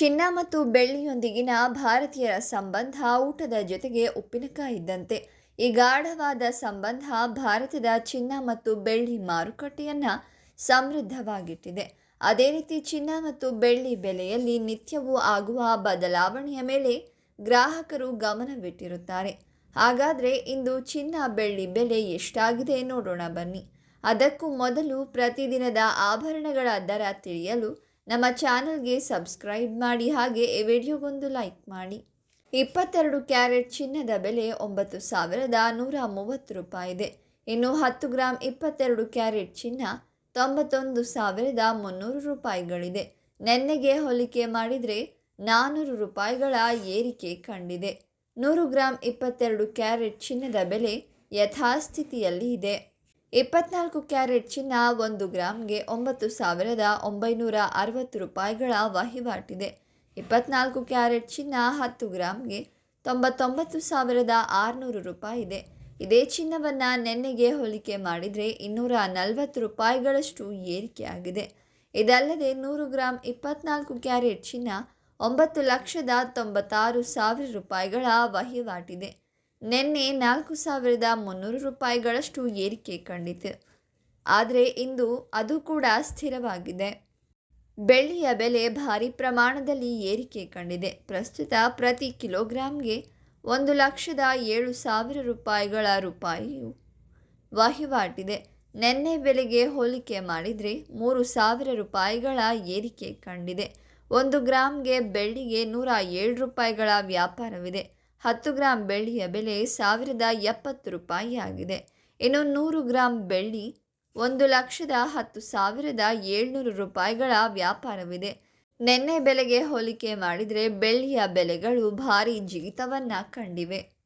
ಚಿನ್ನ ಮತ್ತು ಬೆಳ್ಳಿಯೊಂದಿಗಿನ ಭಾರತೀಯರ ಸಂಬಂಧ ಊಟದ ಜೊತೆಗೆ ಉಪ್ಪಿನಕಾಯಿ ಇದ್ದಂತೆ. ಈ ಗಾಢವಾದ ಸಂಬಂಧ ಭಾರತದ ಚಿನ್ನ ಮತ್ತು ಬೆಳ್ಳಿ ಮಾರುಕಟ್ಟೆಯನ್ನು ಸಮೃದ್ಧವಾಗಿಟ್ಟಿದೆ. ಅದೇ ರೀತಿ ಚಿನ್ನ ಮತ್ತು ಬೆಳ್ಳಿ ಬೆಲೆಯಲ್ಲಿ ನಿತ್ಯವೂ ಆಗುವ ಬದಲಾವಣೆಯ ಮೇಲೆ ಗ್ರಾಹಕರು ಗಮನವಿಟ್ಟಿರುತ್ತಾರೆ. ಹಾಗಾದರೆ ಇಂದು ಚಿನ್ನ ಬೆಳ್ಳಿ ಬೆಲೆ ಎಷ್ಟಾಗಿದೆ ನೋಡೋಣ ಬನ್ನಿ. ಅದಕ್ಕೂ ಮೊದಲು ಪ್ರತಿದಿನದ ಆಭರಣಗಳ ದರ ತಿಳಿಯಲು ನಮ್ಮ ಚಾನಲ್ಗೆ ಸಬ್ಸ್ಕ್ರೈಬ್ ಮಾಡಿ ಹಾಗೆ ಈ ವಿಡಿಯೋಗೊಂದು ಲೈಕ್ ಮಾಡಿ. ಇಪ್ಪತ್ತೆರಡು ಕ್ಯಾರೆಟ್ ಚಿನ್ನದ ಬೆಲೆ ಒಂಬತ್ತು ಸಾವಿರದ ನೂರ ಮೂವತ್ತು ರೂಪಾಯಿ ಇದೆ. ಇನ್ನು ಹತ್ತು ಗ್ರಾಮ್ ಇಪ್ಪತ್ತೆರಡು ಕ್ಯಾರೆಟ್ ಚಿನ್ನ ತೊಂಬತ್ತೊಂದು ಸಾವಿರದ ಮುನ್ನೂರು ರೂಪಾಯಿಗಳಿದೆ. ನೆನ್ನೆಗೆ ಹೋಲಿಕೆ ಮಾಡಿದರೆ ನಾನ್ನೂರು ರೂಪಾಯಿಗಳ ಏರಿಕೆ ಕಂಡಿದೆ. ನೂರು ಗ್ರಾಂ ಇಪ್ಪತ್ತೆರಡು ಕ್ಯಾರೆಟ್ ಚಿನ್ನದ ಬೆಲೆ ಯಥಾಸ್ಥಿತಿಯಲ್ಲಿ ಇದೆ. ಇಪ್ಪತ್ನಾಲ್ಕು ಕ್ಯಾರೆಟ್ ಚಿನ್ನ ಒಂದು ಗ್ರಾಮ್ಗೆ ಒಂಬತ್ತು ಸಾವಿರದ ಒಂಬೈನೂರ ಅರವತ್ತು ರೂಪಾಯಿಗಳ ವಹಿವಾಟಿದೆ. ಇಪ್ಪತ್ನಾಲ್ಕು ಕ್ಯಾರೆಟ್ ಚಿನ್ನ ಹತ್ತು ಗ್ರಾಮ್ಗೆ ತೊಂಬತ್ತೊಂಬತ್ತು ಸಾವಿರದ ಆರುನೂರು ರೂಪಾಯಿ ಇದೆ ಇದೇ ಚಿನ್ನವನ್ನು ನೆನ್ನೆಗೆ ಹೋಲಿಕೆ ಮಾಡಿದರೆ ಇನ್ನೂರ ನಲವತ್ತು ರೂಪಾಯಿಗಳಷ್ಟು ಏರಿಕೆಯಾಗಿದೆ. ಇದಲ್ಲದೆ ನೂರು ಗ್ರಾಂ ಇಪ್ಪತ್ನಾಲ್ಕು ಕ್ಯಾರೆಟ್ ಚಿನ್ನ ಒಂಬತ್ತು ಲಕ್ಷದ ತೊಂಬತ್ತಾರು ಸಾವಿರ ರೂಪಾಯಿಗಳ ವಹಿವಾಟಿದೆ. ನಿನ್ನೆ ನಾಲ್ಕು ಸಾವಿರದ ಮುನ್ನೂರು ರೂಪಾಯಿಗಳಷ್ಟು ಏರಿಕೆ ಕಂಡಿತು ಆದರೆ ಇಂದು ಅದು ಕೂಡ ಸ್ಥಿರವಾಗಿದೆ. ಬೆಳ್ಳಿಯ ಬೆಲೆ ಭಾರಿ ಪ್ರಮಾಣದಲ್ಲಿ ಏರಿಕೆ ಕಂಡಿದೆ. ಪ್ರಸ್ತುತ ಪ್ರತಿ ಕಿಲೋಗ್ರಾಂಗೆ ಒಂದು ಲಕ್ಷದ ಏಳು ಸಾವಿರ ರೂಪಾಯಿಗಳ ರೂಪಾಯಿಯು ವಹಿವಾಟಿದೆ. ನಿನ್ನೆ ಬೆಲೆಗೆ ಹೋಲಿಕೆ ಮಾಡಿದರೆ ಮೂರು ಸಾವಿರ ರೂಪಾಯಿಗಳ ಏರಿಕೆ ಕಂಡಿದೆ. ಒಂದು ಗ್ರಾಮ್ಗೆ ಬೆಳ್ಳಿಗೆ ನೂರ ಏಳು ರೂಪಾಯಿಗಳ ವ್ಯಾಪಾರವಿದೆ. ಹತ್ತು ಗ್ರಾಂ ಬೆಳ್ಳಿಯ ಬೆಲೆ ಸಾವಿರದ ಎಪ್ಪತ್ತು ರೂಪಾಯಿ ಆಗಿದೆ. ಇನ್ನು ನೂರು ಗ್ರಾಂ ಬೆಳ್ಳಿ ಒಂದು ಲಕ್ಷದ ಹತ್ತು ಸಾವಿರದ ಏಳ್ನೂರು ರೂಪಾಯಿಗಳ ವ್ಯಾಪಾರವಿದೆ. ನಿನ್ನೆ ಬೆಲೆಗೆ ಹೋಲಿಕೆ ಮಾಡಿದರೆ ಬೆಳ್ಳಿಯ ಬೆಲೆಗಳು ಭಾರಿ ಜಿಗಿತವನ್ನು ಕಂಡಿವೆ.